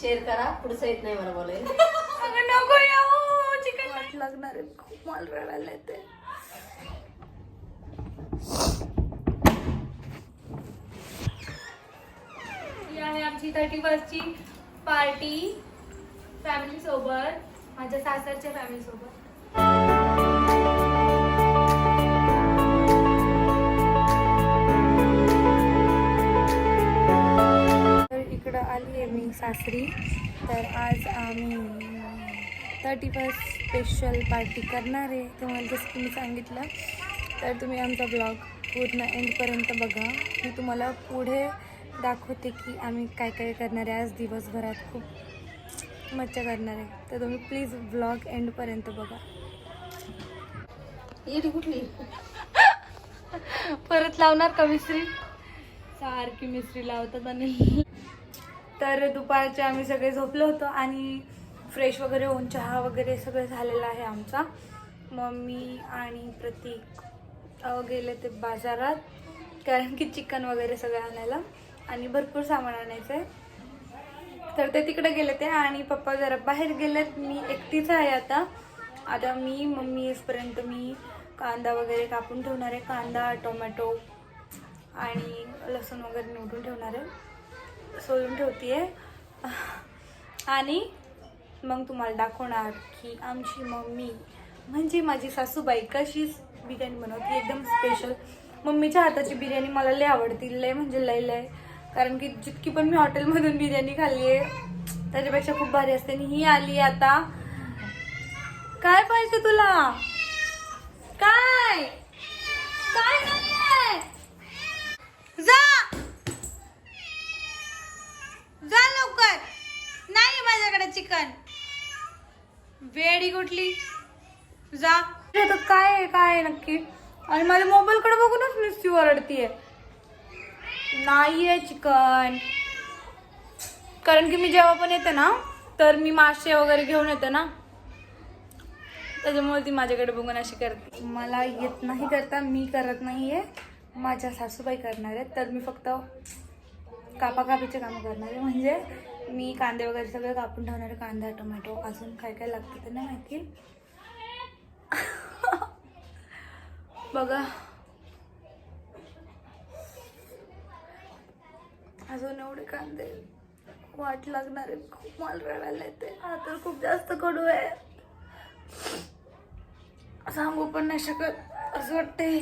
Share करा पुढचं येत नाही मला बोलायला. अगं नको येऊ चिकन वाट लागणार आहे. खूप माल रडायला येते. ही आहे आमची थर्टी फर्स्टची पार्टी फॅमिली सोबत माझ्या सासरच्या फॅमिली सोबत. इकडं आली आहे मी सासरी. तर आज आम्ही थर्टी फर्स्ट स्पेशल पार्टी करणार आहे. तुम्हाला जसं तुम्ही सांगितलं तर तुम्ही आमचा ब्लॉग पूर्ण एंडपर्यंत बघा. मी तुम्हाला पुढे दाखवते की आम्ही काय काय करणार आहे. आज दिवसभरात खूप मज्जा करणार आहे. तर तुम्ही प्लीज ब्लॉग एंडपर्यंत बघा. येते कुठली? परत लावणार का मिस्त्री? सारखी मिस्त्री लावतात आणि तर दुपारचे आम्ही सगळे झोपलो होतो आणि फ्रेश वगैरे होऊन चहा वगैरे सगळं झालेला आहे आमचा. मम्मी आणि प्रतीक गेले ते बाजारात. कारण की चिकन वगैरे सगळं आणायला. आणि भरपूर सामान आणायचं आहे. तर ते तिकडे गेले ते आणि पप्पा जरा बाहेर गेलेत. मी एकटीच आहे आता. आता मी मम्मी येईपर्यंत मी कांदा वगैरे कापून ठेवणार आहे. कांदा टोमॅटो आणि लसूण वगैरे निवडून ठेवणार आहे. सोलून ठेवते आहे आणि मग तुम्हाला दाखवणार की आमची मम्मी म्हणजे माझी सासूबाई कशीच बिर्याणी बनवते एकदम स्पेशल मम्मीच्या हाताची बिर्याणी मला लय आवडती लय म्हणजे लय लय. कारण की जितकी पण मी हॉटेलमधून बिर्याणी खाल्ली आहे त्याच्यापेक्षा खूप भारी असते. आणि ही आली आता. काय पाहिजे तुला? काय? काय जा! जा लवकर. नाही माझ्याकडे चिकन. वेडी कुठली? जा. आता काय आहे काय आहे नक्की? आणि माझ्या मोबाईल कडे बघूनच नुसती ओरडतीये. नाहीये चिकन. कारण की मी जेव्हा पण येते ना तर मी मासे वगैरे घेऊन येते ना. त्याच्यामुळे ती माझ्याकडे बघून अशी करते. मला येत नाही करता मी करत नाहीये. माझ्या सासूबाई करणार आहेत तर मी फक्त कापाकापीचे कामं करणार. आहे म्हणजे मी कांदे वगैरे सगळे कापून ठेवणार आहे कांदा टोमॅटो अजून काय काय लागतं ते नाही माहिती. बघा. अजून एवढे कांदे. वाट लागणार. आहे खूप माल रडायला येते हा तर खूप जास्त कडू आहे. सांगू पण नाही शकत. असं वाटतंय.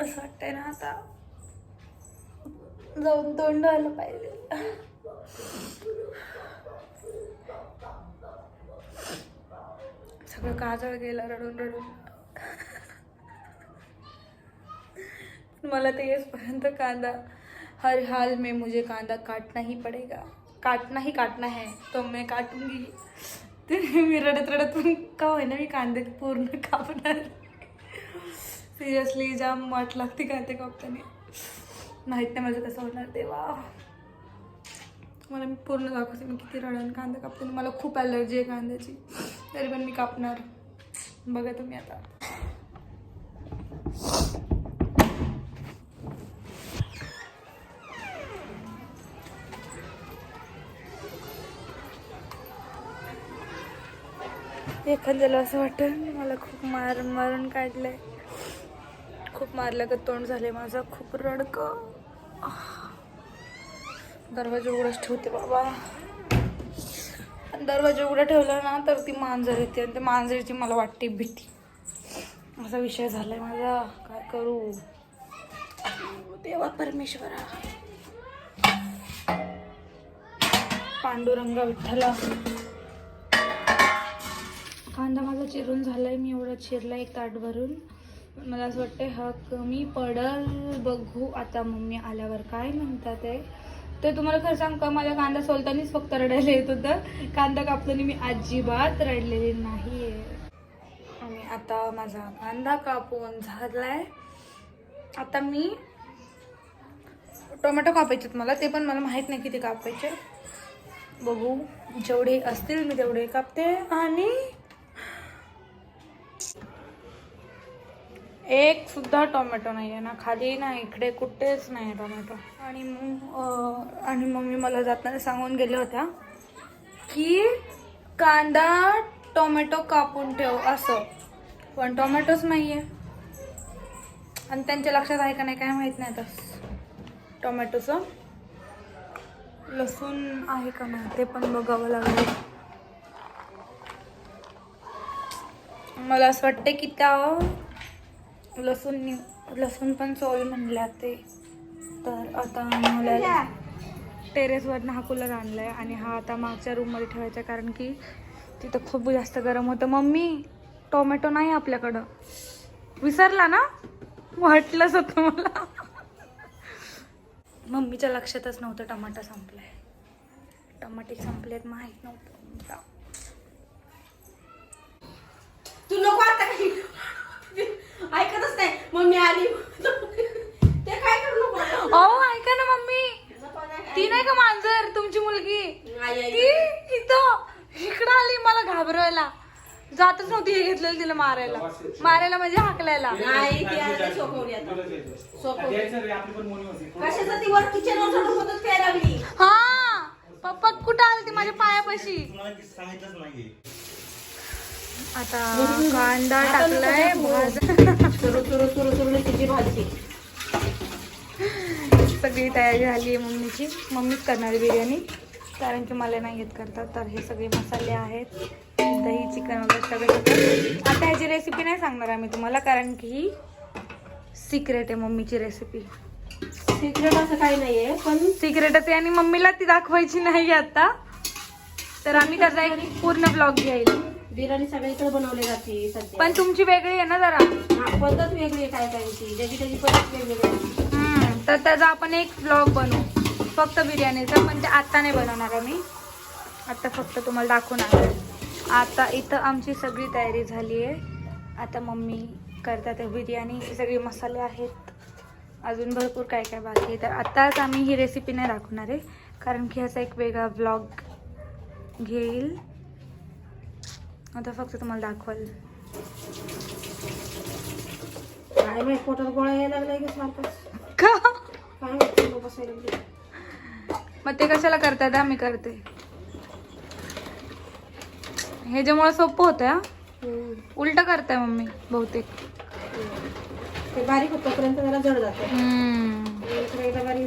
असं वाटतंय ना आता. जाऊन तोंड व्हायला पाहिजे. सगळं काजळ गेलं रडून रडून. मला ते येसपर्यंत कांदा हर हाल में मुझे कांदा काटना ही पडेगा. काटना ही काटना है तो मैं काटूंगी. ते मी रडत रडत पण का होईना मी कांदे पूर्ण कापणार. सिरियसली जाम वाट लागते कांदे कापताना. माहीत नाही माझं कसं होणार तेव्हा मला मी पूर्ण दाखवते मी किती रडण कांदा कापते आणि मला खूप ॲलर्जी आहे कांद्याची. तरी पण मी कापणार. बघा तुम्ही आता. एखाद्याला असं वाटतं मला खूप मार मारून काढलंय. खूप मारलं का तोंड झाले माझं. खूप रडक. दरवाजा उघडाच ठेवते बाबा. दरवाजा उघडा ठेवला ना तर ती मांजर येते आणि त्या मांजरीची मला वाटते भीती. असा विषय झालाय माझा. काय करू? देवा परमेश्वरा. पांडुरंगा विठ्ठला. कांदा माझा चिरून झालाय मी एवढा चिरला एक ताट भरून. मला असं वाटतं हा कमी पडल बघू आता मम्मी आल्यावर काय म्हणतात आहे. तर तुम्हाला खरं सांग का मला कांदा सोलतानीच फक्त रडायला येत होतं. कांदा कापताना मी अजिबात रडलेली नाही आहे आणि आता माझा कांदा कापून झालाय. आता मी टोमॅटो कापायचे मला ते पण मला माहीत नाही किती कापायचे. बघू जेवढे असतील मी तेवढे कापते. आणि एक सुद्धा टोमॅटो नाही आहे ना. खाली ना इकडे कुठेच नाही टोमॅटो. आणि मग आणि मम्मी मला जाताना सांगून गेल्या होत्या की कांदा टोमॅटो कापून ठेव असं. पण टोमॅटोच नाही आहे आणि त्यांच्या लक्षात आहे का नाही काय माहीत नाही आता. टोमॅटोचं लसूण आहे का नाही ते पण बघावं लागेल. मला असं वाटतं की त्या लसूण लसूण पण सोल म्हणल्या ते. तर आता मला टेरेसवरनं हा कूलर आणलाय आणि हा आता मागच्या रूममध्ये ठेवायचा कारण की तिथं खूप जास्त गरम होतं. मम्मी टोमॅटो नाही आपल्याकडं. विसरला ना? वाटलंच होतं मला. मम्मीच्या लक्षातच नव्हतं टमाटा संपलाय. टमाटे संपलेत माहीत नव्हतं तू नको आता काही. ऐकतच नाही. मम्मी आली. ते काय करू नको अहो ऐका ना मम्मी. ती नाही का मांजर तुमची मुलगी. ती इथं इकडं आली मला घाबरवायला. जातच नव्हती हे घेतलेलं तिला मारायला. मारायला म्हणजे हाकलायला. नाही ती आता सोपवली आता. सोपवली. आपली पण मोनी होती कशाचं ती वर किचन वर चढून होतच प्यायला लागली? हा पप्पा कुठं आली ती माझ्या पायापाशी. तुम्हाला सांगितलंच नाहीये. आता कांदा टाकलाय भाज सुरू सुरू सुरू सुरू तिची भाजी. सगळी तयारी झाली आहे मम्मीची. मम्मीच करणार आहे बिर्याणी. कारण की मला नाही येत करता तर हे सगळे मसाले आहेत. दही चिकन वगैरे सगळं आता ह्याची रेसिपी नाही सांगणार आम्ही तुम्हाला कारण की ही सिक्रेट आहे मम्मीची रेसिपी सिक्रेट असं काही नाहीये पण सिक्रेटच आहे आणि मम्मीला ती दाखवायची नाही आता. तर आम्ही त्याचा एक पूर्ण ब्लॉग घेईल. बिर्याणी सगळीकडे बनवली जाते सध्या. पण तुमची वेगळी आहे ना जरा. हा, पद्धत वेगळी आहे काय कायची ज्याची त्याची पद्धत वेगवेगळी आहे. हम्म, तर त्याचा आपण एक ब्लॉग बनवू. फक्त बिर्याणीचा पण ते आत्ता नाही बनवणार आम्ही आत्ता फक्त तुम्हाला दाखवणार. आता इथं आमची सगळी तयारी झाली आहे. आता मम्मी करतात बिर्याणी. सगळे मसाले आहेत. अजून भरपूर काय काय बाकी आहे. तर आत्ताच आम्ही ही रेसिपी नाही दाखवणार आहे. कारण की ह्याचा एक वेगळा ब्लॉग घेईल. आता फक्त तुम्हाला दाखवाल. काय माहीत पोटात गोळा यायला लागलाय का सारखंच. का? काय माहीत लोक बसायला लागले. मग ते कशाला करतात आम्ही करते. ह्याच्यामुळे सोपं होतं. उलट करताय मम्मी बहुतेक. ते बारीक होतोपर्यंत जरा जड जातं.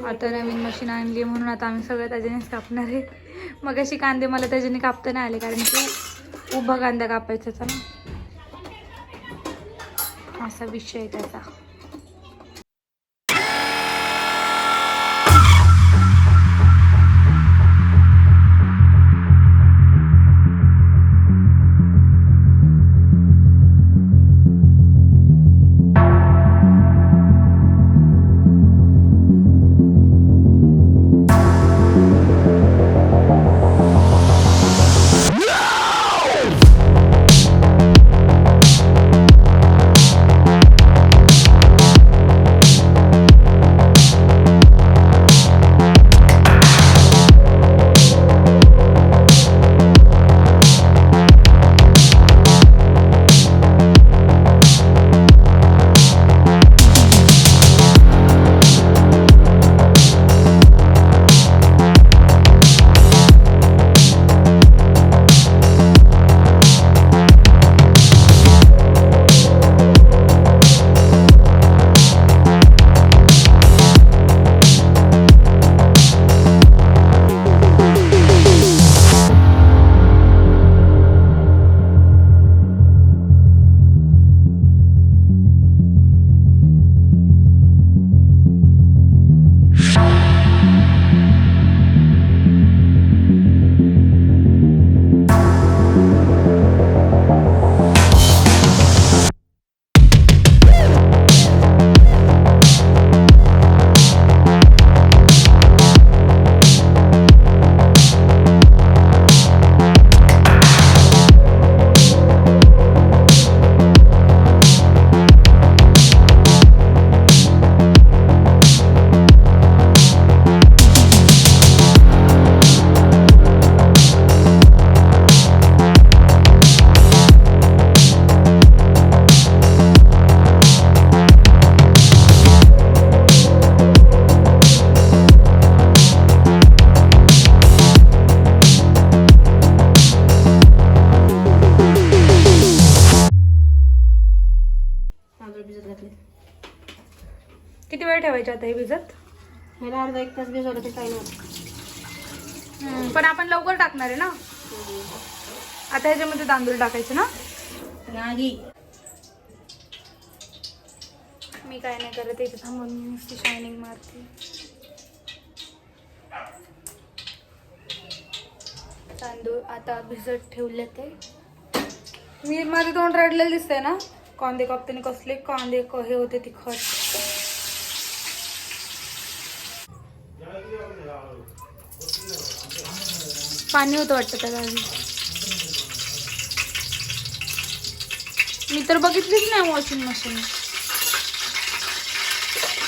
आता नवीन मशीन आणली म्हणून आता आम्ही सगळं त्याच्यानेच कापणार आहे. मग अशी कांदे मला त्याच्याने कापता नाही आले कारण की उभं कांदा कापायचा असा विषय त्याचा. विषय आहे त्याचा ठेवायचे आता हे भिजत? ह्याला अर्धा एक तास भिजवलं ते काही नाही. पण आपण लवकर टाकणार आहे ना? आता ह्याच्यामध्ये तांदूळ टाकायचे ना? नाही. मी काय नाही करत इथे थांबून नुसती शायनिंग मारते. तांदूळ आता भिजत ठेवले ते. मी माझे तोंड रडलेलं दिसतंय ना? कांदे कापताना कसले कांदे क- हे होते तिखट. पाणी होतं वाटतं त्याला मी तर बघितलीच नाही वॉशिंग मशीन.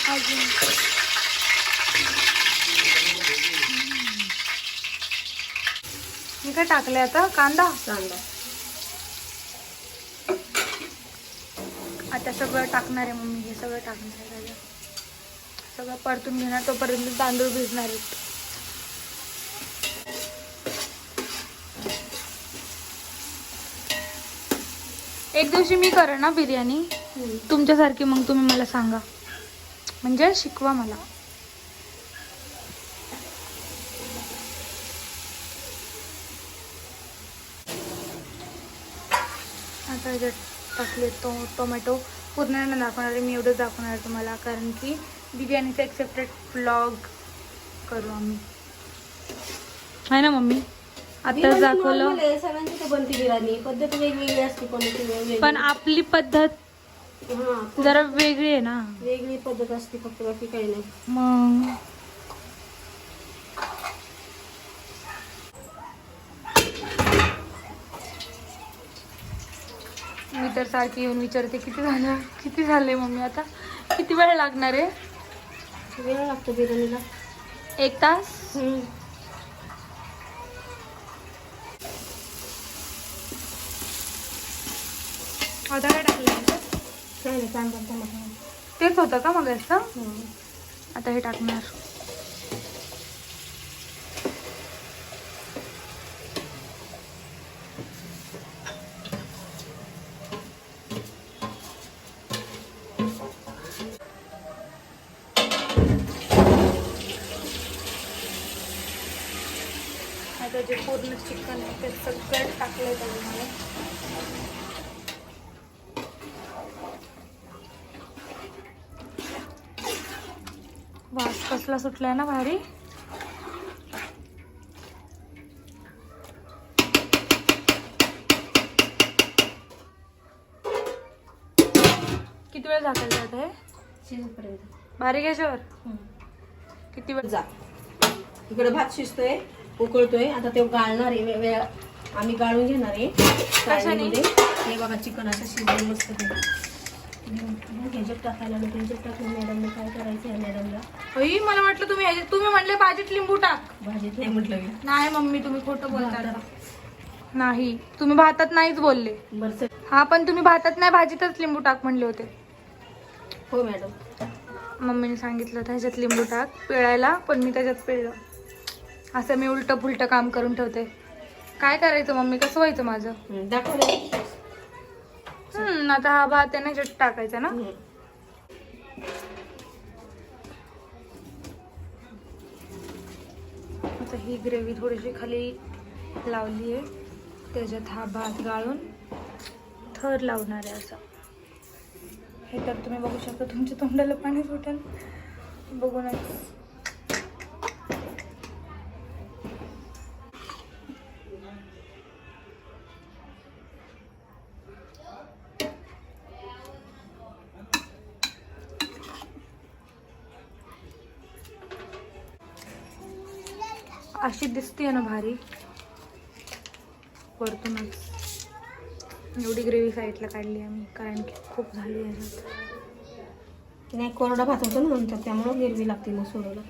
अजून. मी काय टाकले आता? कांदा? कांदा. आता सगळं टाकणार आहे मम्मी हे सगळं टाकणार आहे. सगळं परतून घेणार तोपर्यंत तांदूळ भिजणार आहेत एक दिवशी मी करेन ना बिर्याणी? तुमच्यासारखी मग तुम्ही मला सांगा. म्हणजे शिकवा मला. आता टाकले तो टोमॅटो. पूर्ण नाही दाखवणार आहे मी एवढंच दाखवणार आहे तुम्हाला कारण की बिर्याणीचा एक सेपरेट ब्लॉग करू आम्ही. आहे ना मम्मी? आताच दाखवलं. सगळ्यांची तर बनती बिर्याणी. पद्धत वेगवेगळी असते कोणाची पण आपली पद्धत हा जरा वेगळी आहे ना. वेगळी पद्धत असते फक्त बाकी काही नाही. मग? तर सारखी येऊन विचारते किती झालं? किती झाले मम्मी आता? किती वेळ लागणार आहे? वेळ लागतो बिर्याणीला. एक तास. आता काय टाकलं तेच होतं का मग असं. आता हे टाकणार आता जे पूर्ण चिकन आहे ते सगळं टाकलंय त्याच्यामध्ये वास कसला सुटलाय ना भारी. किती वेळ झाकायचं आता हे? शिजेपर्यंत बारीक याच्यावर. किती वेळ? जा. इकडे भात शिजतोय उकळतोय. आता ते गाळणार आहे वे- वेळा आम्ही गाळून घेणार आहे. चाळणीमध्ये. हे बघा चिकन असं शिजलं मस्त ह्याच्यात टाकायला आणि ह्याच्यात टाकून मॅडमने काय करायचं आहे मॅडमला? अई मला वाटलं तुम्ही ह्याच्यात- तुम्ही म्हणले भाजीत लिंबू टाक. भाजीत नाही म्हटलं मी. नाही मम्मी तुम्ही खोटं बोलता. नाही. तुम्ही भातात नाहीच बोलले. बरं. हा पण तुम्ही भातात नाही भाजीतच लिंबू टाक म्हणले होते. हो मॅडम. मम्मीने सांगितलं होतं ह्याच्यात लिंबू टाक. पिळायला पण मी त्याच्यात पिळलं. असं मी उलटं फुलटं काम करून ठेवते. काय करायचं मम्मी? कसं व्हायचं माझं? हम्म, हम्म, आता हा भात आहे ना ह्याच्यात टाकायचा ना. हम्म. आता ही ग्रेव्ही थोडीशी खाली लावली आहे. त्याच्यात हा भात गाळून थर लावणार आहे असं. हे तर तुम्ही बघू शकता तुमच्या तोंडाला पाणी सुटेल. बघूनच. ना भारी. वरतूनच एवढी ग्रेव्ही साईडला काढली आम्ही कारण की खूप झाली याच्यात. नाही कोरडा भात होतो ना नंतर त्यामुळे गिरवी लागते मग सोडायला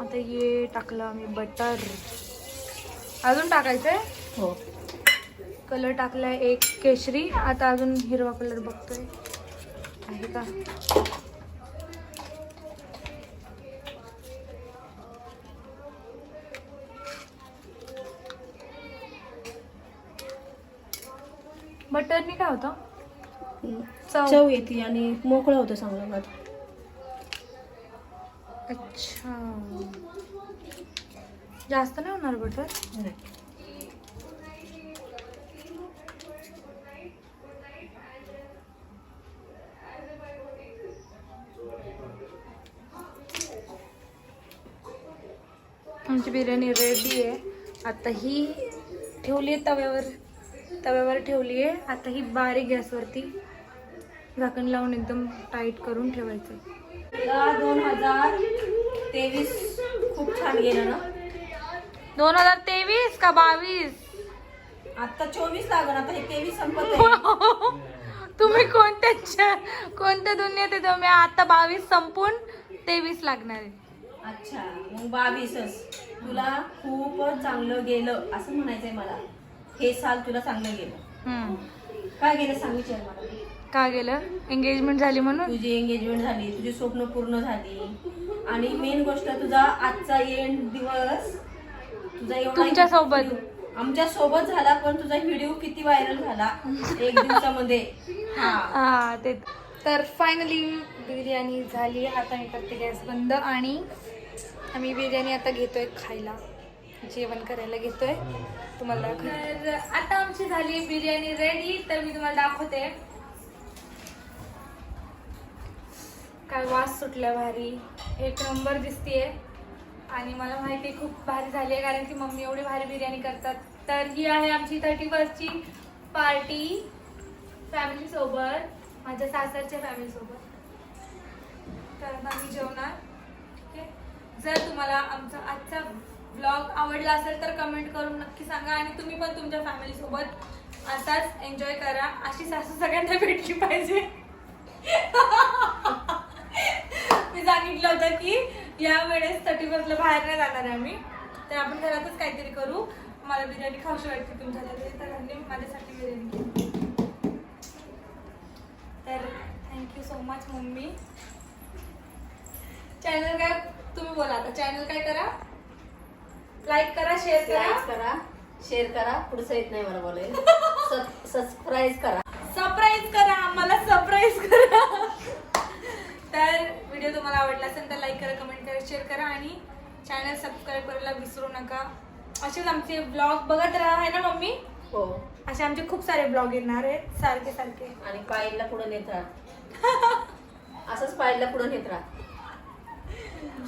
आता ये टाकलं आम्ही बटर अजून टाकायचंय? हो. कलर टाकलाय एक केशरी. आता अजून हिरवा कलर बघतोय. आहे का? बटरनी काय होतं? चव. चव येते आणि मोकळं होतं चांगलं भात. अच्छा. जास्त नाही होणार बटर? आमची बिर्याणी रेडी आहे. आता ही ठेवली आहे तव्यावर. तव्यावर ठेवली आहे आता ही बारीक गॅसवरती झाकण लावून एकदम टाईट करून ठेवायचं. दोन हजार तेवीस खूप छान गेलं ना? दोन हजार तेवीस का बावीस? आता चोवीस लागण आता हे तेवीस संपत आहे. तुम्ही कोणत्या कोणत्या दुनियेत आहे तुम्ही आता बावीस संपून तेवीस लागणार आहे. अच्छा मग बावीसच. तुला खूपच चांगलं गेलं असं म्हणायचंय मला. हे साल तुला चांगलं गेलं. हम्म. काय गेलं सांग विचार मला. का गेलं? एंगेजमेंट झाली म्हणून? तुझी एंगेजमेंट झाली तुझी स्वप्न पूर्ण झाली. आणि मेन गोष्ट तुझा आजचा एंड दिवस तुझा एवढा तुमच्यासोबत. आमच्यासोबत झाला पण तुझा व्हिडिओ किती व्हायरल झाला? एक दिवसामध्ये. हा. हा ते तर फायनली बिर्याणी झाली. आता मी करते गॅस बंद आणि आम्ही बिर्याणी आता घेतोय खायला. जेवण करायला घेतोय. तुम्हाला तर आता आमची झाली बिर्याणी रेडी तर मी तुम्हाला दाखवते. काय वास सुटला भारी. एक नंबर दिसतीये. आणि मला माहिती खूप भारी झाली आहे कारण की मम्मी एवढी भारी बिर्याणी करतात. तर ही आहे आमची थर्टी फर्स्टची पार्टी फॅमिली सोबत माझ्या सासरच्या फॅमिली सोबत. तर आता आम्ही जेवणार. ठीक आहे? जर तुम्हाला आमचा आजचा ब्लॉग आवडला असेल तर कमेंट करून नक्की सांगा आणि तुम्ही पण तुमच्या फॅमिलीसोबत असाच एन्जॉय करा. अशी सासू सगळ्यांना भेटली पाहिजे. मी सांगितलं होतं की या वेळेस थर्टी फर्स्टला बाहेर नाही जाणार आहे आम्ही. तर आपण घरातच काहीतरी करू. मला बिर्याणी खाऊशी वाटते तुमच्या तर त्यांनी माझ्यासाठी बिर्याणी केली. तर thank you so much mummy. Channel काय? तुम्ही बोला आता. चॅनल काय करा? लाईक करा शेअर लाईक करा करा शेअर करा. पुढचं येत नाही मला बोलायला. सबस्क्राईब करा. सरप्राईज करा आम्हाला सरप्राईज करा. तर व्हिडिओ तुम्हाला आवडला असेल तर लाईक करा कमेंट करा शेअर करा आणि चॅनल सबस्क्राईब करायला विसरू नका. असेच आमचे ब्लॉग बघत राहा आहे ना मम्मी? हो. असे आमचे खूप सारे ब्लॉग येणार आहेत. सारखे सारखे. आणि पायलला पुढे नेत राहा. असंच पायलला पुढे नेत राहा.